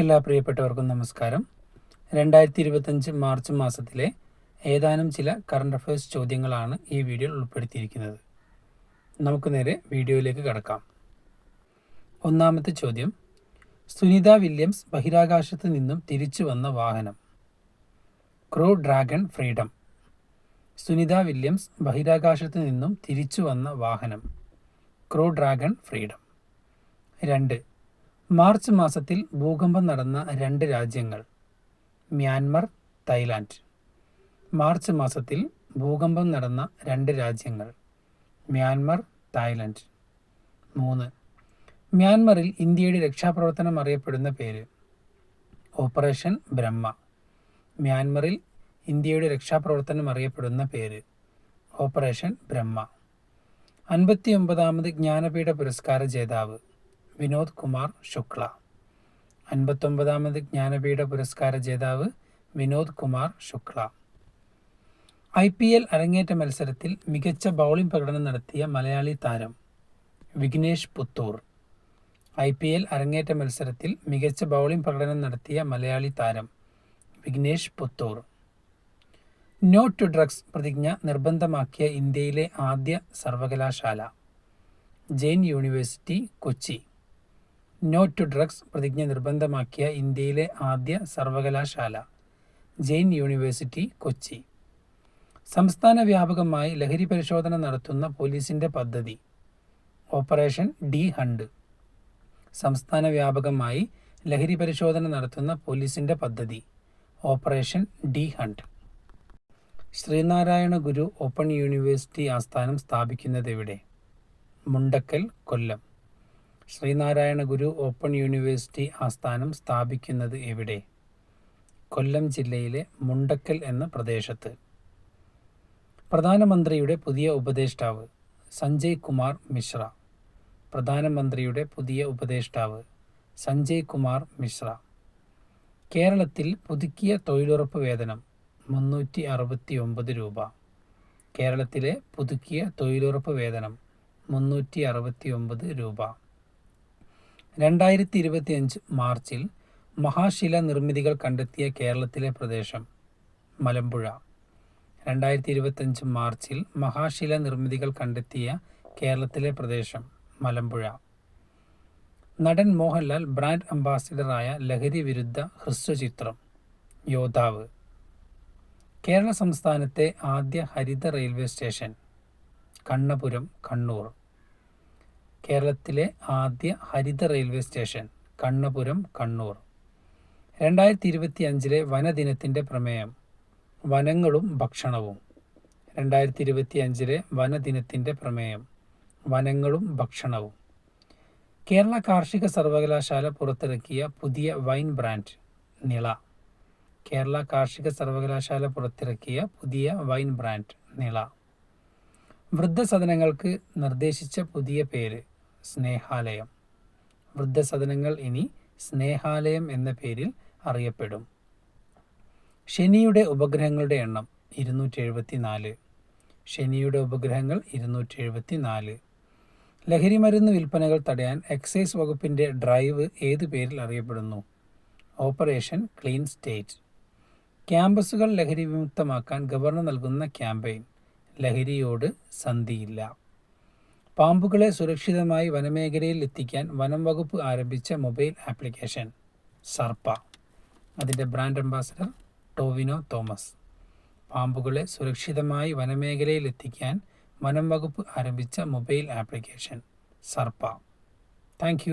എല്ലാ പ്രിയപ്പെട്ടവർക്കും നമസ്കാരം. രണ്ടായിരത്തി ഇരുപത്തഞ്ച് മാർച്ച് മാസത്തിലെ ഏതാനും ചില കറണ്ട് അഫയേഴ്സ് ചോദ്യങ്ങളാണ് ഈ വീഡിയോയിൽ ഉൾപ്പെടുത്തിയിരിക്കുന്നത്. നമുക്ക് നേരെ വീഡിയോയിലേക്ക് കടക്കാം. ഒന്നാമത്തെ ചോദ്യം. സുനിത വില്യംസ് ബഹിരാകാശത്ത് നിന്നും തിരിച്ചു വന്ന വാഹനം. Crew dragon freedom. Sunita Williams ബഹിരാകാശത്ത് നിന്നും തിരിച്ചു വന്ന വാഹനം. Crew dragon freedom. രണ്ട്. മാർച്ച് മാസത്തിൽ ഭൂകമ്പം നടന്ന രണ്ട് രാജ്യങ്ങൾ മ്യാൻമർ തായ്ലാൻഡ്. മാർച്ച് മാസത്തിൽ ഭൂകമ്പം നടന്ന രണ്ട് രാജ്യങ്ങൾ മ്യാൻമർ തായ്ലൻഡ്. മൂന്ന്. മ്യാൻമറിൽ ഇന്ത്യയുടെ രക്ഷാപ്രവർത്തനം അറിയപ്പെടുന്ന പേര് ഓപ്പറേഷൻ ബ്രഹ്മ. മ്യാൻമറിൽ ഇന്ത്യയുടെ രക്ഷാപ്രവർത്തനം അറിയപ്പെടുന്ന പേര് ഓപ്പറേഷൻ ബ്രഹ്മ. അൻപത്തി ഒമ്പതാമത് ജ്ഞാനപീഠ പുരസ്കാര ജേതാവ് വിനോദ് കുമാർ ശുക്ല. അൻപത്തൊമ്പതാമത് ജ്ഞാനപീഠ പുരസ്കാര ജേതാവ് Vinod Kumar Shukla. I P L അരങ്ങേറ്റ മത്സരത്തിൽ മികച്ച ബൗളിംഗ് പ്രകടനം നടത്തിയ മലയാളി താരം Vignesh Puthur. I P L അരങ്ങേറ്റ മത്സരത്തിൽ മികച്ച ബൗളിംഗ് പ്രകടനം നടത്തിയ മലയാളി താരം Vignesh Puthur. No to drugs പ്രതിജ്ഞ നിർബന്ധമാക്കിയ ഇന്ത്യയിലെ ആദ്യ സർവകലാശാല Jain university Kochi. No to drugs പ്രതിജ്ഞ നിർബന്ധമാക്കിയ ഇന്ത്യയിലെ ആദ്യ സർവകലാശാല ജെയിൻ യൂണിവേഴ്സിറ്റി കൊച്ചി. സംസ്ഥാന വ്യാപകമായി ലഹരി പരിശോധന നടത്തുന്ന പോലീസിന്റെ പദ്ധതി ഓപ്പറേഷൻ ഡി ഹണ്ട്. സംസ്ഥാന വ്യാപകമായി ലഹരി പരിശോധന നടത്തുന്ന പോലീസിന്റെ പദ്ധതി operation D hunt. Sreenarayana Guru open university ആസ്ഥാനം സ്ഥാപിക്കുന്നത് എവിടെ മുണ്ടക്കൽ കൊല്ലം. ശ്രീനാരായണ ഗുരു ഓപ്പൺ യൂണിവേഴ്സിറ്റി ആസ്ഥാനം സ്ഥാപിക്കുന്നത് എവിടെ? കൊല്ലം ജില്ലയിലെ മുണ്ടക്കൽ എന്ന പ്രദേശത്ത്. പ്രധാനമന്ത്രിയുടെ പുതിയ ഉപദേഷ്ടാവ് സഞ്ജയ് കുമാർ മിശ്ര. പ്രധാനമന്ത്രിയുടെ പുതിയ ഉപദേഷ്ടാവ് സഞ്ജയ് കുമാർ മിശ്ര. കേരളത്തിൽ പുതുക്കിയ തൊഴിലുറപ്പ് വേതനം മുന്നൂറ്റി അറുപത്തി ഒമ്പത് രൂപ. കേരളത്തിലെ പുതുക്കിയ തൊഴിലുറപ്പ് വേതനം മുന്നൂറ്റി അറുപത്തി ഒമ്പത് രൂപ. രണ്ടായിരത്തി ഇരുപത്തി അഞ്ച് മാർച്ചിൽ മഹാശില നിർമ്മിതികൾ കണ്ടെത്തിയ കേരളത്തിലെ പ്രദേശം മലമ്പുഴ. രണ്ടായിരത്തി ഇരുപത്തഞ്ച് മാർച്ചിൽ മഹാശില നിർമ്മിതികൾ കണ്ടെത്തിയ കേരളത്തിലെ പ്രദേശം മലമ്പുഴ. നടൻ മോഹൻലാൽ ബ്രാൻഡ് അംബാസിഡറായ ലഹരി വിരുദ്ധ ഹ്രസ്വചിത്രം യോദ്ധാവ്. കേരള സംസ്ഥാനത്തെ ആദ്യ ഹരിത റെയിൽവേ സ്റ്റേഷൻ കണ്ണപുരം കണ്ണൂർ. കേരളത്തിലെ ആദ്യ ഹരിത റെയിൽവേ സ്റ്റേഷൻ കണ്ണപുരം കണ്ണൂർ. രണ്ടായിരത്തി ഇരുപത്തി അഞ്ചിലെ വനദിനത്തിന്റെ പ്രമേയം വനങ്ങളും ഭക്ഷണവും. രണ്ടായിരത്തി ഇരുപത്തി അഞ്ചിലെ വനദിനത്തിന്റെ പ്രമേയം വനങ്ങളും ഭക്ഷണവും. കേരള കാർഷിക സർവകലാശാല പുറത്തിറക്കിയ പുതിയ വൈൻ ബ്രാൻഡ് നിള. കേരള കാർഷിക സർവകലാശാല പുറത്തിറക്കിയ പുതിയ വൈൻ ബ്രാൻഡ് നിള. വൃദ്ധസദനങ്ങൾക്ക് നിർദ്ദേശിച്ച പുതിയ പേര് സ്നേഹാലയം. വൃദ്ധസദനങ്ങൾ ഇനി സ്നേഹാലയം എന്ന പേരിൽ അറിയപ്പെടും. ശനിയുടെ ഉപഗ്രഹങ്ങളുടെ എണ്ണം ഇരുന്നൂറ്റി എഴുപത്തി നാല് ശനിയുടെ ഉപഗ്രഹങ്ങൾ ഇരുന്നൂറ്റി എഴുപത്തി നാല് ലഹരി മരുന്ന് വിൽപ്പനകൾ തടയാൻ എക്സൈസ് വകുപ്പിന്റെ ഡ്രൈവ് ഏത് പേരിൽ അറിയപ്പെടുന്നു? Operation clean slate. ക്യാമ്പസുകൾ ലഹരി വിമുക്തമാക്കാൻ ഗവർണർ നൽകുന്ന ക്യാമ്പയിൻ. ലഹരിയോട് സന്ധിയില്ല. പാമ്പുകളെ സുരക്ഷിതമായി വനമേഖലയിൽ എത്തിക്കാൻ വനം വകുപ്പ് ആരംഭിച്ച മൊബൈൽ ആപ്ലിക്കേഷൻ സർപ്പ. അതിന്റെ ബ്രാൻഡ് അംബാസഡർ ടോവിനോ തോമസ്. പാമ്പുകളെ സുരക്ഷിതമായി വനമേഖലയിൽ എത്തിക്കാൻ വനം വകുപ്പ് ആരംഭിച്ച മൊബൈൽ ആപ്ലിക്കേഷൻ സർപ്പ. താങ്ക്